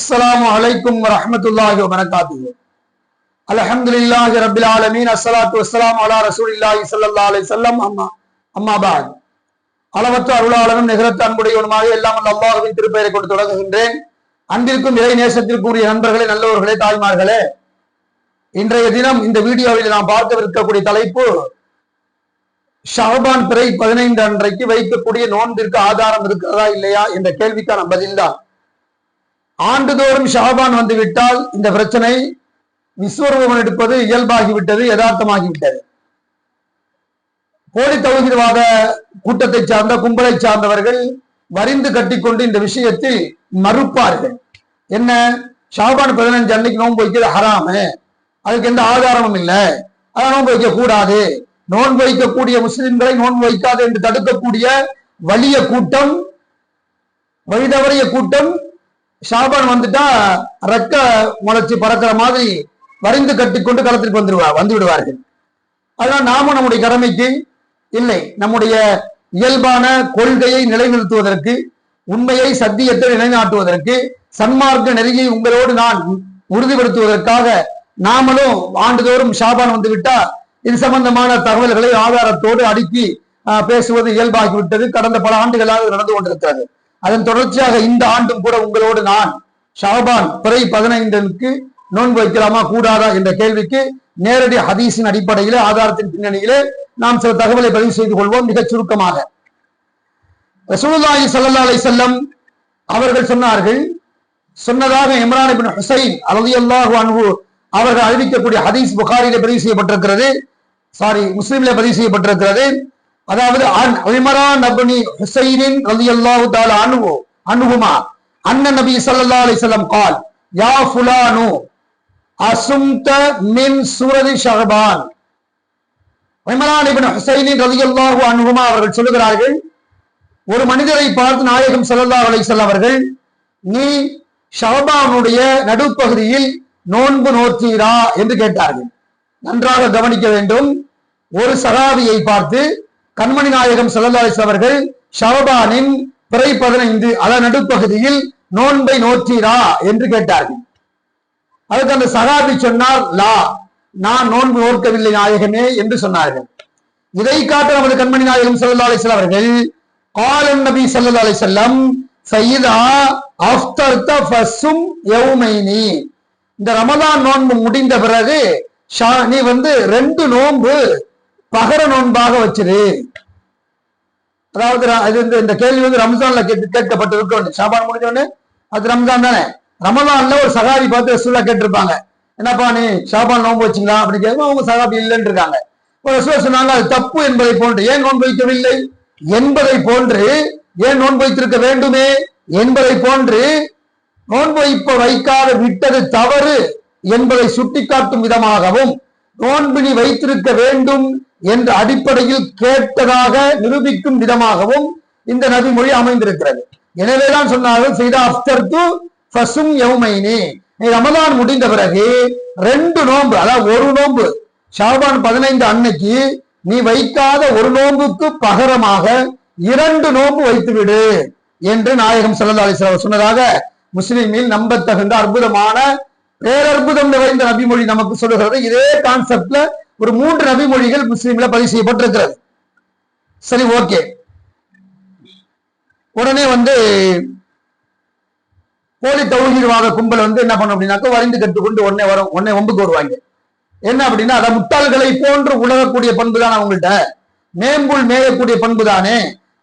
அஸ்லாம் வலைக்கும் வரமத்துல்லாஹி வரகாத்து அலஹம்துலில்லாஹி ரபில் ஆலமீன் அஸ்ஸலாத்து வஸ்ஸலாம் அலா ரசூலில்லாஹி ஸல்லல்லாஹு அலைஹி வஸல்லம் அம்மா அம்மா பாத் அளவற்ற அருளாளனும் நிகரத்த அன்புடையவனுமாக எல்லாம் அல்லாஹுவின் திருப்பெயரை கொண்டு தொடங்குகின்றேன். அன்பிற்கும் இறை நேசத்திற்குரிய நண்பர்களே நல்லவர்களே தாய்மார்களே இன்றைய தினம் இந்த வீடியோவில் நாம் பார்க்கவிருக்கக்கூடிய தலைப்பு ஷஹபான் பிறை பதினைந்து அன்றைக்கு வைக்கக்கூடிய நோன்பிற்கு ஆதாரம் இருக்கிறதா இல்லையா என்ற கேள்விக்கான பதில்தான் ஆண்டுதோறும் ஷாபான் வந்துவிட்டால் இந்த பிரச்சனை விஸ்வரூபம் எடுப்பது இயல்பாகிவிட்டது யதார்த்தமாகிவிட்டது. போலி தௌஹீத்வாத கூட்டத்தை சார்ந்த கும்பலை சார்ந்தவர்கள் வரிந்து கட்டிக்கொண்டு இந்த விஷயத்தில் மறுப்பார்கள். என்ன? ஷாபான் பதினஞ்சு அன்னைக்கு நோன்பு வைக்கிறது ஹராமு. அதுக்கு எந்த ஆதாரமும் இல்லை. அதை நோன்பு வைக்க கூடாது நோன்பு வைக்கக்கூடிய முஸ்லிம்களை நோன்பு வைக்காது என்று தடுக்கக்கூடிய வலிய கூட்டம் வழிதவறிய கூட்டம் ஷாபான் வந்துட்டா ரெக்க முளைச்சி பறக்கிற மாதிரி வரிந்து கட்டிக்கொண்டு களத்திற்கு வந்துடுவா வந்து விடுவார்கள். அதனால் நாமும் நம்முடைய கடமைக்கு இல்லை. நம்முடைய இயல்பான கொள்கையை நிலைநிறுத்துவதற்கு உண்மையை சத்தியத்தை நிலைநாட்டுவதற்கு சன்மார்க்க நெறியை உங்களோடு நான் உறுதிப்படுத்துவதற்காக நாமளும் ஆண்டுதோறும் ஷாபான் வந்துவிட்டா இது சம்பந்தமான தகவல்களை ஆதாரத்தோடு அடுக்கி பேசுவது இயல்பாகிவிட்டது. கடந்த பல ஆண்டுகளாக நடந்து கொண்டிருக்கிறது. அதன் தொடர்ச்சியாக இந்த ஆண்டும் கூட உங்களோடு நான் ஷாபான் பிறை பதினைந்துக்கு நோன்பு வைக்கலாமா கூடாதா என்ற கேள்விக்கு நேரடி ஹதீஸின் அடிப்படையிலே ஆதாரத்தின் பின்னணியிலே நாம் சில தகவலை பதிவு செய்து கொள்வோம் மிகச் சுருக்கமாக. ரசூலுல்லாஹி ஸல்லல்லாஹு அலைஹி வஸல்லம் அவர்கள் சொன்னார்கள் சொன்னதாக இம்ரான் இப்னு ஹுசைன் ரலியல்லாஹு அன்ஹு அவர்கள் அறிவிக்கக்கூடிய ஹதீஸ் புகாரிலே பதிவு செய்யப்பட்டிருக்கிறது சாரி முஸ்லிம்ல பதிவு செய்யப்பட்டிருக்கிறது. அதாவது நபனி ஹுசைனின் ரதி அல்லாஹு தால அணுவோ அணுகுமா அண்ணன் நபி சல்லா அலிசல்லம் கால் யா ஃபுலானு அசும்த மின் சூரதி ஷஹபான். வைமரான் இபின் ஹுசைனின் ரதி அல்லாஹு அனுகுமா அவர்கள் சொல்லுகிறார்கள் ஒரு மனிதரை பார்த்து நாயகம் சல்லா அலிசல் அவர்கள் நீ ஷஹபானுடைய நடுப்பகுதியில் நோன்பு நோற்றீரா? என்று கேட்டார்கள். நன்றாக கவனிக்க வேண்டும் ஒரு சகாவியை பார்த்து கண்மணி நாயகம் ஸல்லல்லாஹு அவர்கள் ஷவபானின் பிறை பதினைந்து அத நடுப்பகுதியில் நோன்பை நோற்றீரா என்று கேட்டார்கள். அதுக்கு அந்த சகாபி சொன்னார் லா நான் நோன்பு நோக்கவில்லை நாயகமே என்று சொன்னார்கள். இதை காட்ட நமது கண்மணி நாயகம் ஸல்லல்லாஹு அலைஹி அவர்கள் காலன் நபி ஸல்லல்லாஹு செல்லம் வஸல்லம் சையதா அஃப்தர்த ஃபஸும் யௌமைனி. இந்த ரமதான் நோன்பு முடிந்த பிறகு ஷா- நீ வந்து ரெண்டு நோன்பு பகர நோன்பாக வச்சிரு. அதாவது இது இந்த கேள்வி வந்து ரம்ஜான்ல கேட்டு கேட்கப்பட்டிருக்கும் ஷாபான் முடிஞ்ச உடனே அது ரம்ஜான் தானே? ரமதான்ல ஒரு சகாபி பார்த்து ரசூலா கேட்டிருப்பாங்க. என்னப்பா நீ ஷாபான் நோன்பு வச்சிங்களா? அப்படின்னு கேட்கும் அவங்க சகாபி இல்லைன்னு இருக்காங்க ஒரு ரசூலா சொன்னாங்க அது தப்பு என்பதை போன்று. ஏன் நோன்பு வைக்கவில்லை? என்பதை போன்று. ஏன் நோன்பு வைத்திருக்க வேண்டுமே? என்பதை போன்று. நோன்பு வைப்ப வைக்காத விட்டது தவறு என்பதை சுட்டிக்காட்டும் விதமாகவும் நோன்பு நீ வைத்திருக்க வேண்டும் என்ற அடிப்படையில் கேட்டதாக நிரூபிக்கும் விதமாகவும் இந்த நபிமொழி அமைந்திருக்கிறது. எனவேதான் சொன்னார்கள் செய்த அப்தர் து ஃபசும் யௌமைனி. நீ முடிந்த பிறகு ரெண்டு நோன்பு அதாவது ஒரு நோன்பு ஷாபான் பதினைந்து அன்னைக்கு நீ வைக்காத ஒரு நோன்புக்கு பகரமாக இரண்டு நோன்பு வைத்துவிடு என்று நாயகம் சல்லா அலைஹி சொன்னதாக முஸ்லிமில் நம்பத்தகுந்த அற்புதமான பேரற்புதம் நிறைந்த நபிமொழி நமக்கு சொல்லுகிறது. இதே கான்செப்ட்ல ஒரு மூன்று நபிமொழிகள் முஸ்லீம்ல பதிவு செய்யப்பட்டிருக்கிறது. சரி ஓகே. உடனே வந்து போலி தௌஹீத்வாத கும்பல் வந்து என்ன பண்ணும் அப்படின்னாக்க வரிந்து கட்டுக்கொண்டு உடனே வரும் உடனே ஒம்புக்கு வருவாங்க. என்ன அப்படின்னா அதை முட்டாள்களை போன்று உலகக்கூடிய பண்பு தானே அவங்கள்ட்ட. மேம்புள் மேயக்கூடிய பண்பு தானே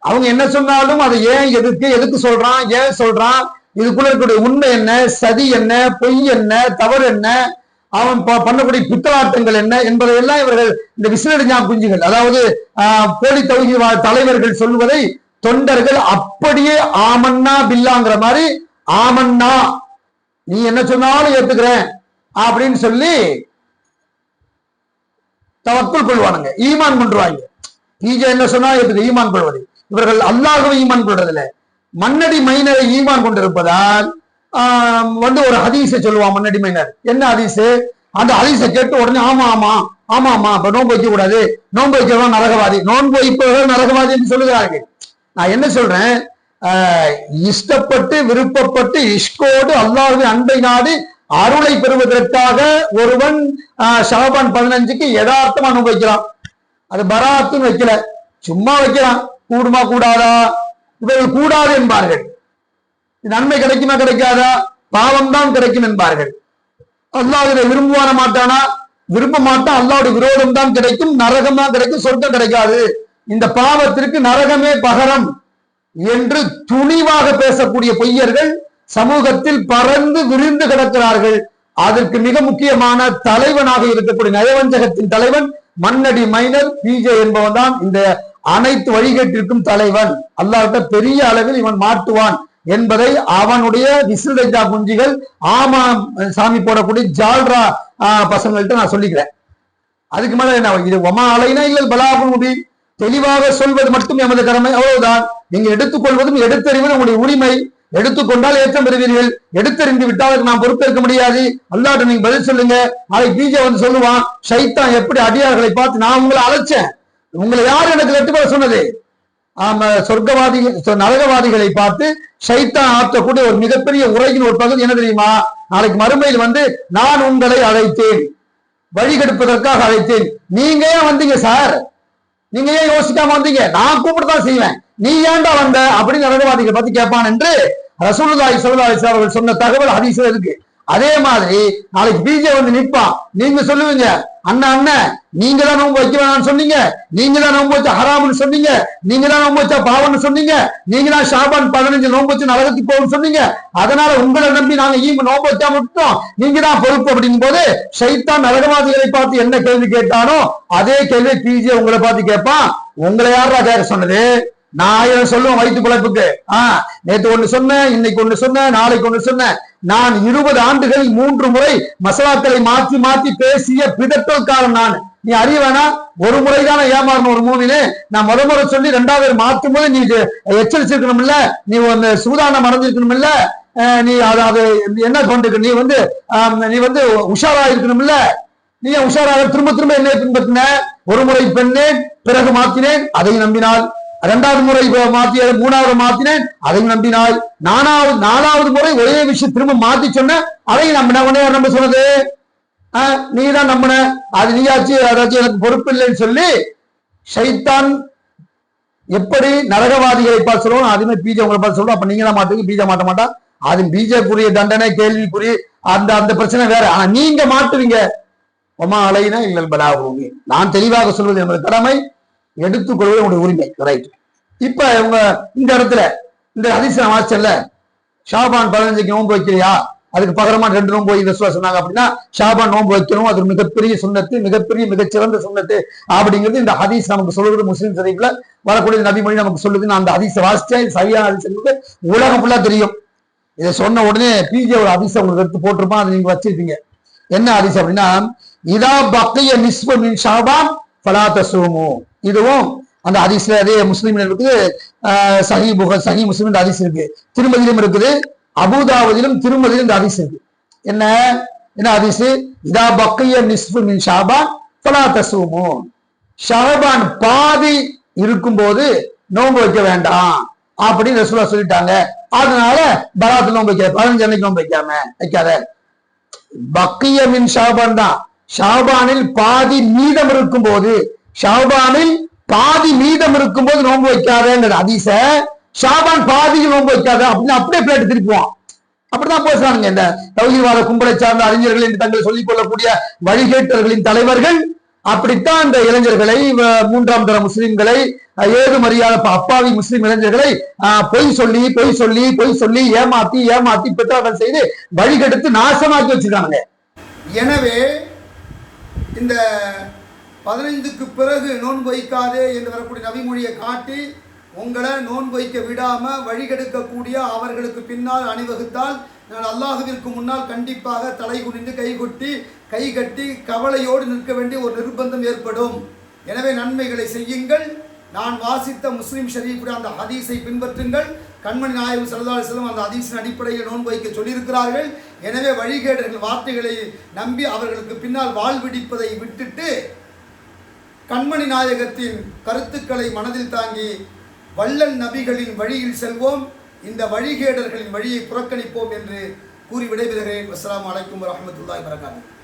அவங்க என்ன சொன்னாலும் அதை ஏன் எதுக்கு எதுக்கு சொல்றான் ஏன் சொல்றான் இதுக்குள்ள இருக்கக்கூடிய உண்மை என்ன சதி என்ன பொய் என்ன தவறு என்ன அவன் பண்ணக்கூடிய பித்தலாட்டங்கள் என்ன என்பதையெல்லாம் இவர்கள் இந்த விசிலடிஞ்சா குஞ்சுகள் அதாவது போலி தௌஹீத்வாத தலைவர்கள் சொல்வதை தொண்டர்கள் அப்படியே ஆமன்னா பில்லாங்கிற மாதிரி ஆமன்னா நீ என்ன சொன்னாலும் ஏத்துக்கிறேன் அப்படின்னு சொல்லி தவக்குள் கொள்வானுங்க. ஈமான் பண்றாங்க பிஜே என்ன சொன்னா ஏத்துக்க ஈமான் கொள்வது. இவர்கள் அல்லாஹ்வை ஈமான் கொள்றதில்ல. மன்னடி மைனரை ஈமான் கொண்டிருப்பதால் வந்து ஒரு ஹதீஸை சொல்லுவான் முன்னாடி மைனர். என்ன ஹதீஸு? அந்த ஹதீஸை கேட்டு உடனே ஆமா ஆமா ஆமா ஆமா இப்ப நோன்பு வைக்க கூடாது. நோன்பு வைக்கிறவன் நரகவாதி. நோன்பு வைப்பவர்கள் நரகவாதி என்று சொல்லுகிறார்கள். நான் என்ன சொல்றேன்? ஆஹ், இஷ்டப்பட்டு விருப்பப்பட்டு இஷ்கோடு அல்லாஹ்வின் அன்பை நாடி அருளை பெறுவதற்காக ஒருவன் ஆஹ், ஷாபான் பதினஞ்சுக்கு யதார்த்தமா அனுபவிக்கிறான் அது பராத்துன்னு வைக்கல. சும்மா வைக்கிறான் கூடுமா கூடாதா? இவர்கள் கூடாது என்பார்கள். நன்மை கிடைக்குமா கிடைக்காதா? பாவம் தான் கிடைக்கும் என்பார்கள். அல்லாஹ் இதை விரும்புவான மாட்டானா? விரும்ப மாட்டான் அல்லாவுடைய விரோதம் தான் கிடைக்கும் நரகம் தான் கிடைக்கும் சொர்க்கம் கிடைக்காது. இந்த பாவத்திற்கு நரகமே பகரம் என்று துணிவாக பேசக்கூடிய பொய்யர்கள் சமூகத்தில் பறந்து விரிந்து கிடக்கிறார்கள். அதற்கு மிக முக்கியமான தலைவனாக இருக்கக்கூடிய நயவஞ்சகத்தின் தலைவன் மன்னடி மைனர் பிஜே என்பவன் தான் இந்த அனைத்து வழிகேட்டிற்கும் தலைவன். அல்லாவிட்ட பெரிய அளவில் இவன் மாட்டுவான். என்பதை அவனுடைய விசில்டா குஞ்சிகள் ஆமா சாமி போடக்கூடிய ஜால்ரா பசங்கள்கிட்ட நான் சொல்லிக்கிறேன். அதுக்கு மேல என்ன இது ஒமா அலைனா இல்லை பலாபுன் முடி தெளிவாக சொல்வது மட்டும் எமது கடமை அவ்வளவுதான். நீங்க எடுத்துக்கொள்வதும் எடுத்தறிவது உங்களுடைய உரிமை. எடுத்துக்கொண்டால் ஏற்றம் பெறுவீர்கள். எடுத்தறிந்து விட்டால் அதுக்கு நான் பொறுப்பேற்க முடியாது. அல்லாட்ட நீங்க பதில் சொல்லுங்க. நாளைக்கு பிஜே வந்து சொல்லுவான் ஷைத்தான் எப்படி அடியார்களை பார்த்து நான் உங்களை அழைச்சேன். உங்களை யார் எனக்கு கட்டுப்பட சொன்னது? சொர்க்கவாதி சொ- நரகவாதிகளை பார்த்து சைத்தான் ஆற்றக்கூடிய ஒரு மிகப்பெரிய உரையின் ஒரு பகுதி என்ன தெரியுமா? நாளைக்கு மறுமையில் வந்து நான் உங்களை அழைத்தேன். வழிகெடுப்பதற்காக அழைத்தேன். நீங்க ஏன் வந்தீங்க சார்? நீங்க ஏன் யோசிக்காம வந்தீங்க? நான் கூப்பிட்டு செய்வேன். நீ ஏன்டா வந்த? அப்படின்னு நரகவாதிகளை பத்தி கேட்பான் என்று ரசூலுல்லாஹி ஸல்லல்லாஹு சார் அவர்கள் சொன்ன தகவல் அதிசயம் இருக்கு. அதே மாதிரி நாளைக்கு பிஜே வந்து நிற்பான் நீங்க சொல்லுவீங்க அண்ணா அண்ணன் நீங்க தான் நோன்பு வைக்க வேணாம்னு சொன்னீங்க. நீங்க தான் நோன்பு வச்சா ஹராம்னு சொன்னீங்க. நீங்க தான் நோன்பு வச்சா பாவம்னு சொன்னீங்க. நீங்க தான் ஷாபான் பதினஞ்சு நோன்பு வச்சு நரகத்துக்கு போகும்னு சொன்னீங்க. அதனால உங்களை நம்பி நாங்க ஈம்பு நோன்பு வச்சா விட்டோம் நீங்க தான் பொறுப்பு. அப்படிங்கும் போது ஷைத்தான் நரகவாதிகளை பார்த்து என்ன கேள்வி கேட்டானோ அதே கேள்வி பிஜே உங்களை பார்த்து கேட்பான். உங்களை யாரா கேட்க சொன்னது? நான் ஆயிரம் சொல்லுவேன் வயிற்று பிழைப்புக்கு ஆஹ் நேத்து ஒண்ணு சொன்னேன் இன்னைக்கு ஒண்ணு சொன்னேன் நாளைக்கு ஒண்ணு சொன்னேன். நான் இருபது ஆண்டுகளில் மூன்று முறை மசாலாக்களை மாற்றி மாற்றி பேசிய பிதற்றல்காரன் நான். நீ அறிய வேணாம் ஒரு முறை தானே ஏமாறணும் ஒரு மூணு நான் முத முறை சொல்லி ரெண்டாவது மாற்றும் போது நீ எச்சரிச்சிருக்கணும் இல்ல நீ ஒன்னு சூதானம் அடைஞ்சிருக்கணும் இல்ல அஹ் நீ அது என்ன பண்ணிருக்க நீ வந்து நீ வந்து உஷாரா இருக்கணும் இல்ல நீ ஏன் உஷாராக திரும்ப திரும்ப என்ன பின்பற்றின? ஒரு முறை பெண்ணேன் பிறகு மாத்தினேன் அதை நம்பினாள் இரண்டாவது முறை இப்ப மாத்திய மூணாவது மாத்தினேன் அதை நம்பினாள் நானாவது நாலாவது முறை ஒரே விஷயம் திரும்ப மாத்தி சொன்ன அதையும் நம்பின. உடனே நம்ம நம்ப சொன்னது? ஆஹ், நீ தான் நம்பின. அது நீயாச்சு அதாச்சும் எனக்கு பொறுப்பு இல்லைன்னு சொல்லி ஷைத்தான் எப்படி நரகவாதிகளை பார்த்து சொல்லுவோம் அதுமே பீஜா உங்களை பார்த்து சொல்லுவோம் அப்ப நீங்க தான் மாட்டுங்க பீஜா மாட்ட மாட்டா? அது பீஜாக்குரிய தண்டனை கேள்விக்குரிய அந்த அந்த பிரச்சனை வேற. ஆனா நீங்க மாட்டுவீங்க. ஒமா அலைனா இல்லை பலாபூமி நான் தெளிவாக சொல்வது என்பது கடமை. எடுத்துக்கொள்வது உங்களுடைய உரிமை. ரைட் இப்ப இவங்க இந்த இடத்துல இந்த அதிசயம் வாசல்ல ஷாபான் பதினஞ்சுக்கு நோன்பு வைக்கிறியா? அதுக்கு பகரமா ரெண்டு நோன்பு போய் விசுவா சொன்னாங்க அப்படின்னா ஷாபான் நோன்பு வைக்கணும். அது மிகப்பெரிய சுண்ணத்து மிகப்பெரிய மிகச்சிறந்த சுண்ணத்து அப்படிங்கிறது இந்த ஹதீஸ் நமக்கு சொல்லுறது முஸ்லீம் சரீஃப்ல வரக்கூடிய நபிமொழி நமக்கு சொல்லுது. நான் அந்த ஹதீஸை வாசிச்சேன். சரியான ஹதீஸ் என்பது உலகம் ஃபுல்லா தெரியும். இதை சொன்ன உடனே பிஜே ஒரு ஹதீஸை உங்களுக்கு எடுத்து போட்டிருப்பான். அதை நீங்க வச்சிருப்பீங்க. என்ன ஹதீஸ் அப்படின்னா இதா பக்கைய நிஸ்பு மின் ஷாபான் பலாத்த தசூமு. இதுவும் அந்த ஹதீஸ்ல அதே முஸ்லீம்ல இருக்குது. சஹி புக சஹி முஸ்லீம் ஹதீஸ் இருக்கு. திருமதியிலும் இருக்குது. அபுதாவதிலும் திருமதியிலும் இந்த ஹதீஸ் இருக்கு. என்ன? என்ன ஹதீஸ்? இதா பக்கைய நிஸ்பு மின் ஷாபான் பலா தசூமு. ஷாபான் பாதி இருக்கும்போது நோன்பு வைக்க வேண்டாம் அப்படின்னு ரசூலா சொல்லிட்டாங்க. அதனால பராத்து நோன்பு வைக்க பதினஞ்சு அன்னைக்கு நோன்பு வைக்காம வைக்காத. பக்கிய மின் ஷாபான் தான். ஷாபானில் பாதி மீதம் இருக்கும் போது ஷாபானில் பாதி மீதம் இருக்கும்போது நோன்பு வைக்காதங்கிற அதிச ஷாபான் பாதிக்கு நோன்பு வைக்காத. அப்படின்னு அப்படியே பிளேட் திருப்புவான். அப்படிதான் பேசுறாங்க இந்த தௌஹீவாத கும்பலை சார்ந்த அறிஞர்கள் என்று தங்களை சொல்லிக் கொள்ளக்கூடிய வழிகேட்டர்களின் தலைவர்கள். அப்படித்தான் இந்த இளைஞர்களை மூன்றாம் தர முஸ்லிம்களை ஏது மரியாத அப்பாவி முஸ்லிம் இளைஞர்களை பொய் சொல்லி பொய் சொல்லி பொய் சொல்லி ஏமாத்தி ஏமாத்தி பித்தாட்டம் செய்து வழிகெடுத்து நாசமாக்கி வச்சிருக்காங்க எனவே இந்த பதினைந்துக்கு பிறகு நோன்பு வைக்காதே என்று வரக்கூடிய நபிமொழியை காட்டி உங்களை நோன்பு வைக்க விடாமல் வழிகெடுக்கக்கூடிய அவர்களுக்கு பின்னால் அணிவகுத்தால் நான் அல்லாஹுவிற்கு முன்னால் கண்டிப்பாக தலை குனிந்து கைகொட்டி கை கட்டி கவலையோடு நிற்க வேண்டிய ஒரு நிர்பந்தம் ஏற்படும். எனவே நன்மைகளை செய்யுங்கள். நான் வாசித்த முஸ்லீம் ஷரீஃபுடைய அந்த ஹதீஸை பின்பற்றுங்கள். கண்மணி நாயகம் சல்லா செல்லம் அந்த ஹதீஸின் அடிப்படையில் நோன்பு வைக்க சொல்லியிருக்கிறார்கள். எனவே வழிகேடர்கள் வார்த்தைகளை நம்பி அவர்களுக்கு பின்னால் வாழ்விடிப்பதை விட்டுட்டு கண்மணி நாயகத்தின் கருத்துக்களை மனதில் தாங்கி வள்ளல் நபிகளின் வழியில் செல்வோம். இந்த வழிகேடர்களின் வழியை புறக்கணிப்போம் என்று கூறி விடைபெறுகிறேன். அஸ்லாம் வலைக்கம் வரமத்துல்லாய் வரகாத்து